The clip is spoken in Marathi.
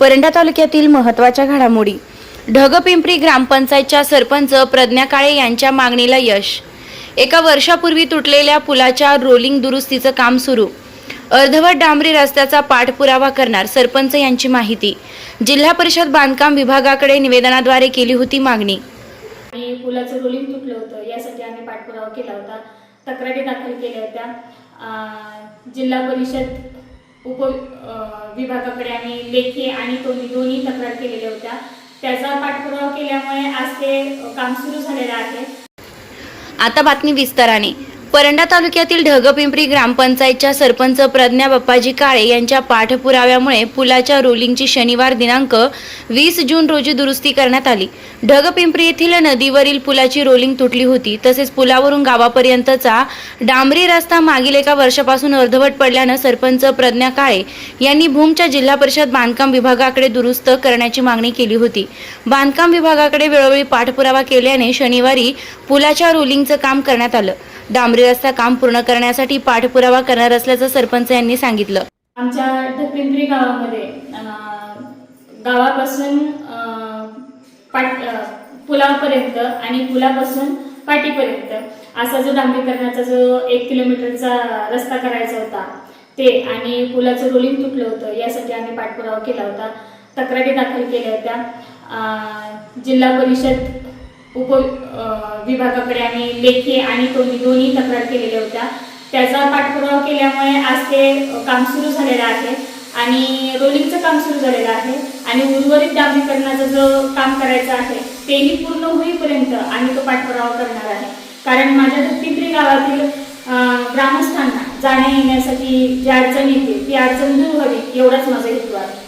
परंडा तालुक्यातील महत्त्वाच्या घडामोडी. ढगपिंपरी ग्रामपंचायतच्या सरपंच प्रज्ञा काळे यांच्या मागणीला यश. एका वर्षापूर्वी तुटलेल्या पुलाच्या रोलिंग दुरुस्तीचं काम सुरू. अर्धवट डांबरी रस्त्याचा पाठपुरावा करणार सरपंच यांची माहिती. जिल्हा परिषद बांधकाम विभागाकडे निवेदनाद्वारे केली होती मागणी. आणि पुलाचं रोलिंग तुटलं होतं यासाठी आम्ही पाठपुरावा केला होता. तक्रारी दाखल केल्या होत्या. जिल्हा परिषद उप विभागाकडे आम्ही लेखी आणि तोंडी दोन्ही तक्रार केलेल्या होत्या. त्याचा पाठपुरावा केल्यामुळे आज ते काम सुरू झालेलं आहे. आता बातमी विस्ताराने. परंडा तालुक्यातील ढगपिंपरी ग्रामपंचायतच्या सरपंच प्रज्ञा बाप्पाजी काळे यांच्या पाठपुराव्यामुळे पुलाच्या रोलिंगची शनिवार दिनांक वीस जून रोजी दुरुस्ती करण्यात आली. ढगपिंपरी येथील नदीवरील पुलाची रोलिंग तुटली होती. तसेच पुलावरून गावापर्यंतचा डांबरी रस्ता मागील एका वर्षापासून अर्धवट पडल्यानं सरपंच प्रज्ञा काळे यांनी भूमच्या जिल्हा परिषद बांधकाम विभागाकडे दुरुस्त करण्याची मागणी केली होती. बांधकाम विभागाकडे वेळोवेळी पाठपुरावा केल्याने शनिवारी पुलाच्या रोलिंगचं काम करण्यात आलं. डांबरी रस्ता काम पूर्ण करण्यासाठी पाठपुरावा करणार असल्याचं सरपंच यांनी सांगितलं. आमच्या ढपिंपरी गावामध्ये गावापासून पाट पुलापर्यंत आणि पुलापासून पाटीपर्यंत असा जो डांबरीकरणाचा जो एक किलोमीटरचा रस्ता करायचा होता ते आणि पुलाचं रोलिंग तुटलं होतं यासाठी आम्ही पाठपुरावा केला होता. तक्रारी दाखल केल्या होत्या. जिल्हा परिषद उप विभागाकडे आम्ही लेखी आणि तोंडी दोन्ही तक्रार केलेल्या होत्या. त्याचा पाठपुरावा केल्यामुळे आज ते काम सुरू झालेलं आहे आणि रोलिंगचं काम सुरू झालेलं आहे आणि उर्वरित डांबरीकरणाचं जो काम करायचं आहे तेही पूर्ण होईपर्यंत आम्ही तो पाठपुरावा करणार आहे. कारण माझ्या पिंपरी गावातील ग्रामस्थांना जाण्या येण्यासाठी जी अडचण येते ती अडचण दूर व्हावी एवढाच माझा हेतू आहे.